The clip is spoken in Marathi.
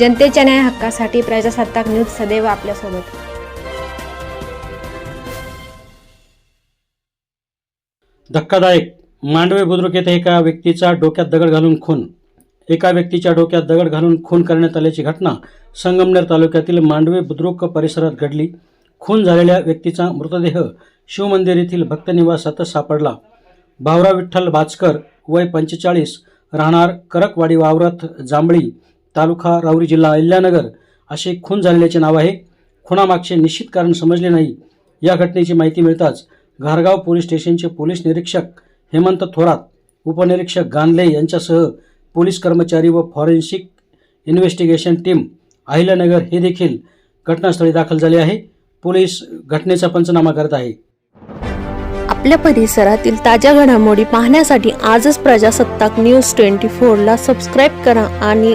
जनतेच्या न्याय हक्कासाठी प्रजासत्ताक न्यूज सदैव आपल्यासोबत. धक्कादायक. मांडवे बुद्रुक येथे एका व्यक्तीचा डोक्यात दगड घालून खून. एका व्यक्तीच्या डोक्यात दगड घालून खून करण्यात आल्याची घटना संगमनेर तालुक्यातील मांडवे बुद्रुक परिसरात घडली. खून झालेल्या व्यक्तीचा मृतदेह शिवमंदिर येथील भक्तनिवासातच सापडला. भावरा विठ्ठल भाचकर वय पंचेचाळीस राहणार करकवाडी वावरत जांभळी तालुका राऊरी जिल्हा अहिल्यानगर असे खून झालेल्याचे नाव आहे. खुनामागचे निश्चित कारण समजले नाही. या घटनेची माहिती मिळताच घारगाव पोलीस स्टेशनचे पोलीस निरीक्षक हेमंत थोरात उपनिरीक्षक गांधले यांच्यासह पोलीस कर्मचारी व फॉरेन्सिक इन्व्हेस्टिगेशन टीम अहिल्यानगर हे देखील घटनास्थळी दाखल झाले आहे. पोलीस घटनेचा पंचनामा करत आहे. आपल्या परिसरातील ताज्या घडामोडी पाहण्यासाठी आजच प्रजासत्ताक न्यूज ट्वेंटी फोरला सबस्क्राईब करा आणि